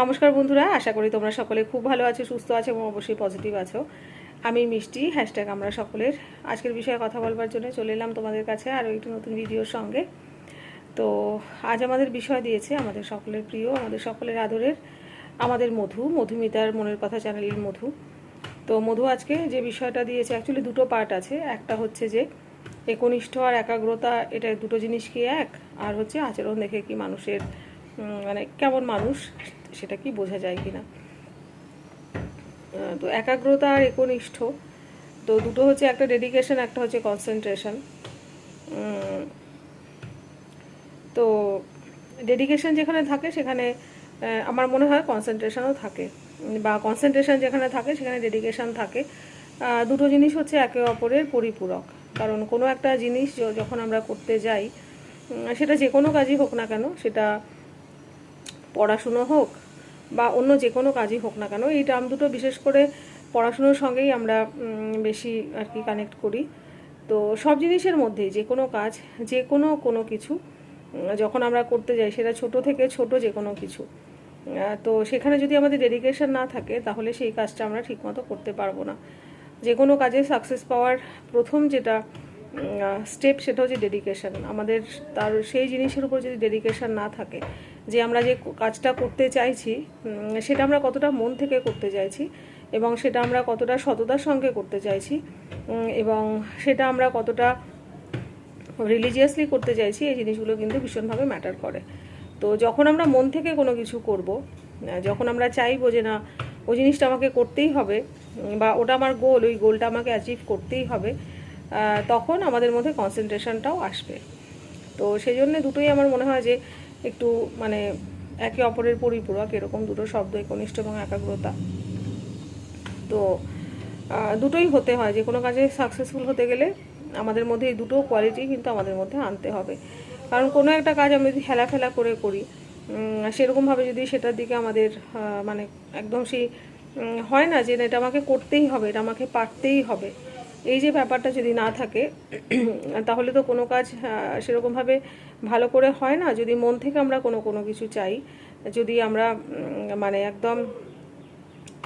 নমস্কার বন্ধুরা, আশা করি তোমরা সকলে খুব ভালো আছো, সুস্থ আছো এবং অবশ্যই পজিটিভ আছো। আমি মিষ্টি হ্যাশট্যাগ আমরা সকলের। আজকের বিষয়ে কথা বলবার জন্য চলে এলাম তোমাদের কাছে আরও একটি নতুন ভিডিওর সঙ্গে। তো আজ আমাদের বিষয় দিয়েছে আমাদের সকলের প্রিয়, আমাদের সকলের আদরের, আমাদের মধু, মধুমিতার মনের কথা চ্যানেলের মধু। তো মধু আজকে যে বিষয়টা দিয়েছে অ্যাকচুয়ালি দুটো পার্ট আছে। একটা হচ্ছে যে একনিষ্ঠ আর একাগ্রতা, এটা দুটো জিনিস কি এক? আর হচ্ছে আচরণ দেখে কি মানুষের মানে কেমন মানুষ? সেটা কি বোঝা যায় কি না তো একাগ্রতা আর একনিষ্ঠ। তো দুটো হচ্ছে একটা ডেডিকেশন একটা হচ্ছে কনসেন্ট্রেশন তো ডেডিকেশন যেখানে থাকে, সেখানে আমার মনে হয় কনসেন্ট্রেশনও থাকে। বা কনসেন্ট্রেশন যেখানে থাকে, সেখানে ডেডিকেশন থাকে। দুটো জিনিস হচ্ছে একে অপরের পরিপূরক। কারণ কোনো একটা জিনিস যখন আমরা করতে যাই সেটা যে কোনো কাজই হোক না কেন, সেটা পড়াশুনো হোক বা অন্য যে কোনো কাজই হোক না কেন, এই টার্ম দুটো বিশেষ করে পড়াশুনোর সঙ্গেই আমরা বেশি আর কি কানেক্ট করি। তো সব জিনিসের মধ্যেই যে কোনো কাজ, যে কোনো কোনো কিছু যখন আমরা করতে যাই সেটা ছোট থেকে ছোট যে কোনো কিছু। তো সেখানে যদি আমাদের ডেডিকেশন না থাকে, তাহলে সেই কাজটা আমরা ঠিকমতো করতে পারব না। যে কোনো কাজে সাকসেস পাওয়ার প্রথম যেটা স্টেপ সেটা হচ্ছে ডেডিকেশন আমাদের তার সেই জিনিসের উপর যদি ডেডিকেশন না থাকে, যে আমরা যে কাজটা করতে চাইছি সেটা আমরা কতটা মন থেকে করতে চাইছি এবং সেটা আমরা কতটা সততার সঙ্গে করতে চাইছি এবং সেটা আমরা কতটা রিলিজিয়াসলি করতে চাইছি, এই জিনিসগুলো কিন্তু ভীষণভাবে ম্যাটার করে। তো যখন আমরা মন থেকে কোনো কিছু করব যখন আমরা চাইব যে না, ওই জিনিসটা আমাকে করতেই হবে বা ওটা আমার গোল ওই গোলটা আমাকে অ্যাচিভ করতেই হবে তখন আমাদের মধ্যে কনসেন্ট্রেশনটাও আসবে। তো সেই জন্য দুটোই আমার মনে হয় যে একটু মানে একে অপরের পরিপূরক, এরকম দুটো শব্দ, একনিষ্ঠ এবং একাগ্রতা। তো দুটোই হতে হয়। যে কোনো কাজে সাকসেসফুল হতে গেলে আমাদের মধ্যে এই দুটো কোয়ালিটি কিন্তু আমাদের মধ্যে আনতে হবে। কারণ কোনো একটা কাজ আমরা যদি হেলাফেলা করে করি সেরকমভাবে যদি সেটার দিকে আমাদের মানে একদম সেই হয় না যে এটা আমাকে করতেই হবে, এটা আমাকে পারতেই হবে। এই যে ব্যাপারটা যদি না থাকে, তাহলে তো কোনো কাজ সেরকমভাবে ভালো করে হয় না। যদি মন থেকে আমরা কোনো কোনো কিছু চাই, যদি আমরা মানে একদম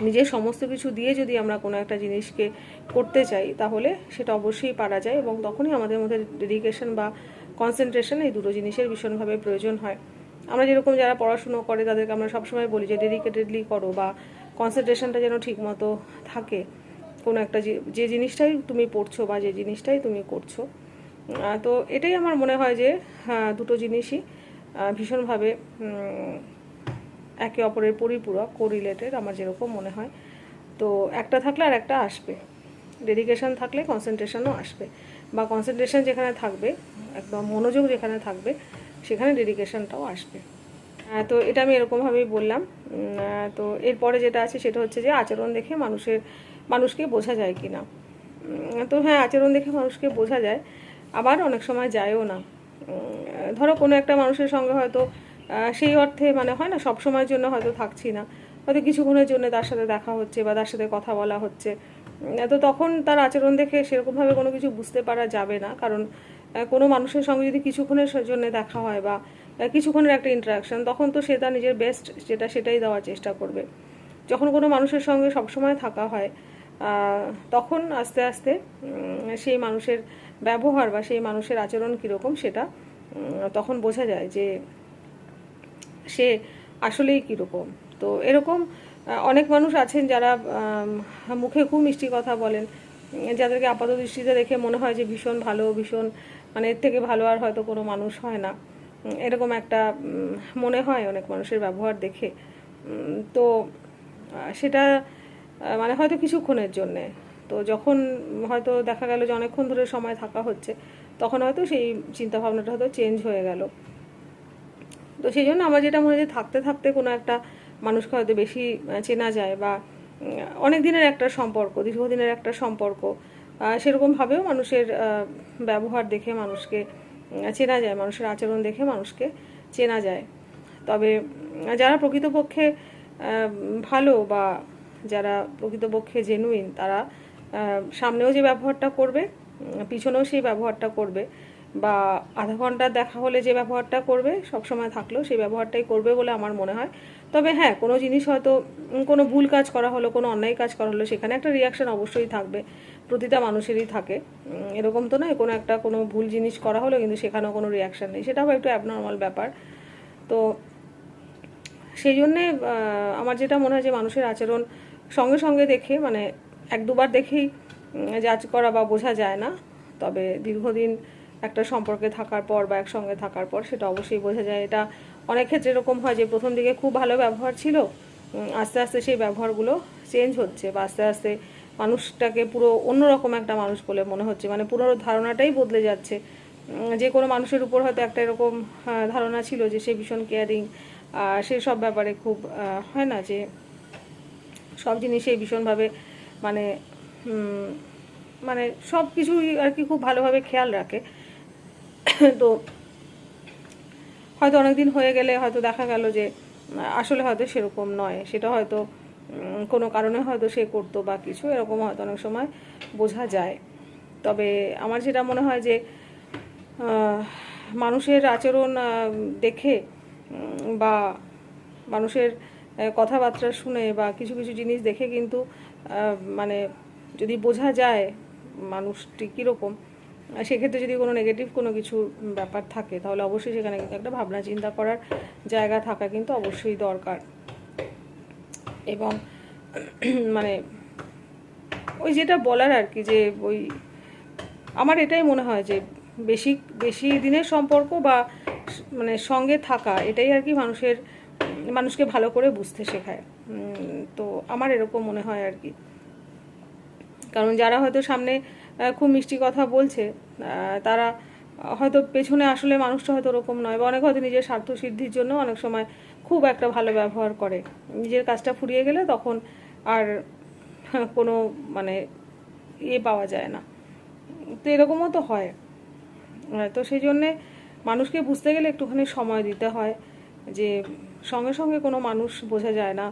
নিজের সমস্ত কিছু দিয়ে যদি আমরা কোনো একটা জিনিসকে করতে চাই, তাহলে সেটা অবশ্যই পারা যায় এবং তখনই আমাদের মধ্যে ডেডিকেশন বা কনসেন্ট্রেশন এই দুটো জিনিসের ভীষণভাবে প্রয়োজন হয়। আমরা যেরকম যারা পড়াশুনো করে, তাদেরকে আমরা সবসময় বলি যে ডেডিকেটেডলি করো বা কনসেন্ট্রেশনটা যেন ঠিকমতো থাকে। কোনো একটা যে- জিনিসটাই তুমি পড়ছো বা যে জিনিসটাই তুমি করছ। তো এটাই আমার মনে হয় যে দুটো জিনিসই ভীষণভাবে একে অপরের পরিপূরক কোরিলেটেড আমার যেরকম মনে হয়। তো একটা থাকলে আর একটা আসবে। ডেডিকেশন থাকলে কনসেন্ট্রেশনও আসবে। বা কনসেন্ট্রেশন যেখানে থাকবে, একদম মনোযোগ যেখানে থাকবে, সেখানে ডেডিকেশনটাও আসবে। তো এটা আমি এরকমভাবেই বললাম। তো এরপরে যেটা আছে সেটা হচ্ছে যে, আচরণ দেখে মানুষের মানুষকে বোঝা যায় কি না। তো হ্যাঁ আচরণ দেখে মানুষকে বোঝা যায়। আবার অনেক সময় যায়ও না। ধরো কোনো একটা মানুষের সঙ্গে হয়তো সেই অর্থে মানে হয় না, সব সময়ের জন্য হয়তো থাকছি না। হয়তো কিছুক্ষণের জন্য তার সাথে দেখা হচ্ছে বা তার সাথে কথা বলা হচ্ছে। তো তখন তার আচরণ দেখে সেরকমভাবে কোনো কিছু বুঝতে পারা যাবে না। কারণ কোনো মানুষের সঙ্গে যদি কিছুক্ষণের জন্য দেখা হয় বা কিছুক্ষণের একটা ইন্টারাকশন তখন তো সে তার নিজের বেস্ট যেটা সেটাই দেওয়ার চেষ্টা করবে। যখন কোনো মানুষের সঙ্গে সবসময় থাকা হয় তখন আস্তে আস্তে সেই মানুষের ব্যবহার বা সেই মানুষের আচরণ কীরকম সেটা তখন বোঝা যায় যে সে আসলেই কীরকম। তো এরকম অনেক মানুষ আছেন যারা মুখে খুব মিষ্টি কথা বলেন যাদেরকে আপাত দৃষ্টিতে দেখে মনে হয় যে ভীষণ ভালো, ভীষণ মানে এর থেকে ভালো আর হয়তো কোনো মানুষ হয় না। এরকম একটা মনে হয় অনেক মানুষের ব্যবহার দেখে। তো সেটা মানে হয়তো কিছুক্ষণের জন্যে। তো যখন হয়তো দেখা গেল যে অনেকক্ষণ ধরে সময় থাকা হচ্ছে, তখন হয়তো সেই চিন্তাভাবনাটা হয়তো চেঞ্জ হয়ে গেল। তো সেই জন্য আমার যেটা মনে হয় যে থাকতে থাকতে কোনো একটা মানুষকে হয়তো বেশি চেনা যায় বা অনেক দিনের একটা সম্পর্ক, দীর্ঘদিনের একটা সম্পর্ক সেরকমভাবেও মানুষের ব্যবহার দেখে মানুষকে চেনা যায়, মানুষের আচরণ দেখে মানুষকে চেনা যায়। তবে যারা প্রকৃতপক্ষে ভালো বা যারা প্রকৃতপক্ষে জেনুইন তারা সামনেও যে ব্যবহারটা করবে পিছনেও সেই ব্যবহারটা করবে বা আধা ঘণ্টা দেখা হলে যে ব্যবহারটা করবে, সব সময় থাকলেও সেই ব্যবহারটাই করবে বলে আমার মনে হয়। তবে হ্যাঁ কোনো জিনিস হয়তো কোনো ভুল কাজ করা হলো, কোনো অন্যায় কাজ করা হলো, সেখানে একটা রিয়াকশন অবশ্যই থাকবে, প্রতিটা মানুষেরই থাকে। এরকম তো নয়, কোনো একটা কোনো ভুল জিনিস করা হলো, কিন্তু সেখানেও কোনো রিয়াকশন নেই। সেটাও একটু অ্যাবনর্মাল ব্যাপার। তো সেই জন্যে আমার যেটা মনে হয় যে মানুষের আচরণ সঙ্গে সঙ্গে দেখে মানে এক দুবার দেখেই জাজ করা বা বোঝা যায় না। তবে দীর্ঘদিন একটা সম্পর্কে থাকার পর বা একসঙ্গে থাকার পর সেটা অবশ্যই বোঝা যায়। এটা অনেক ক্ষেত্রে এরকম হয় যে, প্রথম দিকে খুব ভালো ব্যবহার ছিল আস্তে আস্তে সেই ব্যবহারগুলো চেঞ্জ হচ্ছে বা আস্তে আস্তে মানুষটাকে পুরো অন্যরকম একটা মানুষ বলে মনে হচ্ছে। মানে পুরো ধারণাটাই বদলে যাচ্ছে। যে কোনো মানুষের উপর হয়তো একটা এরকম ধারণা ছিল যে সে ভীষণ কেয়ারিং সেই সব ব্যাপারে খুব হয় না যে সব জিনিসেই ভীষণভাবে মানে মানে সব কিছুই আর কি খুব ভালোভাবে খেয়াল রাখে। তো হয়তো অনেকদিন হয়ে গেলে হয়তো দেখা গেল যে, আসলে হয়তো সেরকম নয়। সেটা হয়তো কোনো কারণে হয়তো সে করতো বা কিছু, এরকম হয়তো অনেক সময় বোঝা যায়। তবে আমার যেটা মনে হয় যে মানুষের আচরণ দেখে বা মানুষের কথাবার্তা শুনে বা কিছু কিছু জিনিস দেখে কিন্তু মানে যদি বোঝা যায় মানুষটি কীরকম সেক্ষেত্রে যদি কোনো নেগেটিভ কোনো কিছু ব্যাপার থাকে, তাহলে অবশ্যই সেখানে কিন্তু একটা ভাবনা চিন্তা করার জায়গা থাকা কিন্তু অবশ্যই দরকার। এবং মানে ওই যেটা বলার আর কি যে ওই, আমার এটাই মনে হয় যে বেশি বেশি দিনের সম্পর্ক বা মানে সঙ্গে থাকা, এটাই আর কি মানুষের মানুষকে ভালো করে বুঝতে শেখায়। তো আমার এরকম মনে হয় আর কি। কারণ যারা হয়তো সামনে খুব মিষ্টি কথা বলছে তারা হয়তো পেছনে আসলে মানুষটা হয়তো ওরকম নয় বা অনেক হয়তো নিজের স্বার্থ সিদ্ধির জন্য অনেক সময় খুব একটা ভালো ব্যবহার করে। নিজের কাজটা ফুরিয়ে গেলে তখন আর কোনো মানে ইয়ে পাওয়া যায় না। তো এরকমও তো হয়। তো সেই জন্যে মানুষকে বুঝতে গেলে একটুখানি সময় দিতে হয় যে সঙ্গে সঙ্গে কোনো মানুষ বোঝা যায় না।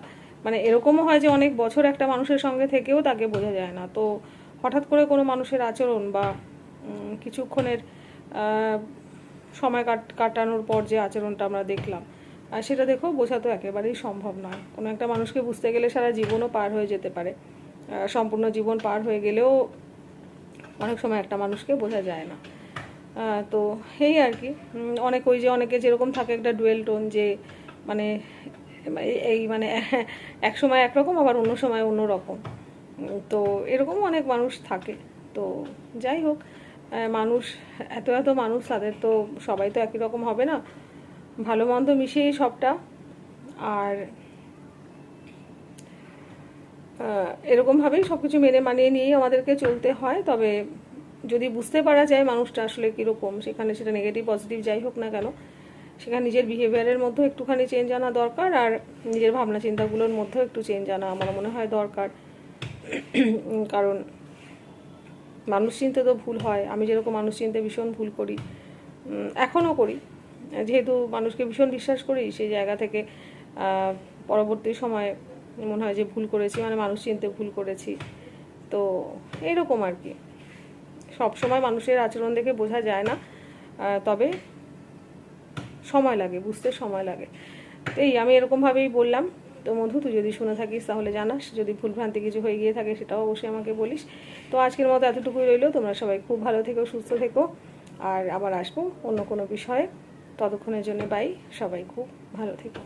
মানে এরকমও হয় যে অনেক বছর একটা মানুষের সঙ্গে থেকেও তাকে বোঝা যায় না। তো হঠাৎ করে কোনো মানুষের আচরণ বা কিছুক্ষণের সময় কাট, কাটানোর পর যে আচরণটা আমরা দেখলাম আর সেটা দেখেও বোঝা তো একেবারেই সম্ভব নয়। কোনো একটা মানুষকে বুঝতে গেলে সারা জীবনও পার হয়ে যেতে পারে। সম্পূর্ণ জীবন পার হয়ে গেলেও অনেক সময় একটা মানুষকে বোঝা যায় না। তো এই আর কি। অনেক ওই যে অনেকে যেরকম থাকে একটা ডুয়েল টোন যে মানে এই- মানে এক সময় একরকম, আবার অন্য সময় অন্য রকম তো এরকম অনেক মানুষ থাকে। তো যাই হোক মানুষ, এত এত মানুষ, তাদের তো সবাই তো একই রকম হবে না। ভালো মন্দ মিশিয়েই সবটা। আর এরকমভাবেই সব কিছু মেনে মানিয়ে নিয়েই আমাদেরকে চলতে হয়। তবে যদি বুঝতে পারা যায় মানুষটা আসলে কীরকম, সেখানে সেটা নেগেটিভ পজিটিভ যাই হোক না কেন সেখানে নিজের বিহেভিয়ারের মধ্যেও একটুখানি চেঞ্জ আনা দরকার আর নিজের ভাবনা চিন্তাগুলোর মধ্যেও একটু চেঞ্জ আনা আমার মনে হয় দরকার। কারণ মানুষ চিনতে তো ভুল হয়, আমি যেরকম মানুষ চিনতে ভীষণ ভুল করি এখনও করি। যেহেতু মানুষকে ভীষণ বিশ্বাস করি, সেই জায়গা থেকে পরবর্তী সময়ে মনে হয় যে ভুল করেছি মানে মানুষ চিনতে ভুল করেছি। তো এরকম আর কি। সব সময় মানুষের আচরণ দেখে বোঝা যায় না। তবে সময় লাগে, বুঝতে সময় লাগে। তো এই আমি এরকমভাবেই বললাম, তো মধু, তুই যদি শুনে থাকিস তাহলে জানাস, যদি ভুলভ্রান্তি কিছু হয়ে গিয়ে থাকে সেটাও অবশ্যই আমাকে বলিস। তো আজকের মতো এতটুকুই রইল, তোমরা সবাই খুব ভালো থেকো, সুস্থ থেকো। আর আবার আসব অন্য কোনো বিষয়ে। ততক্ষণের জন্য বাই সবাই খুব ভালো থেকো।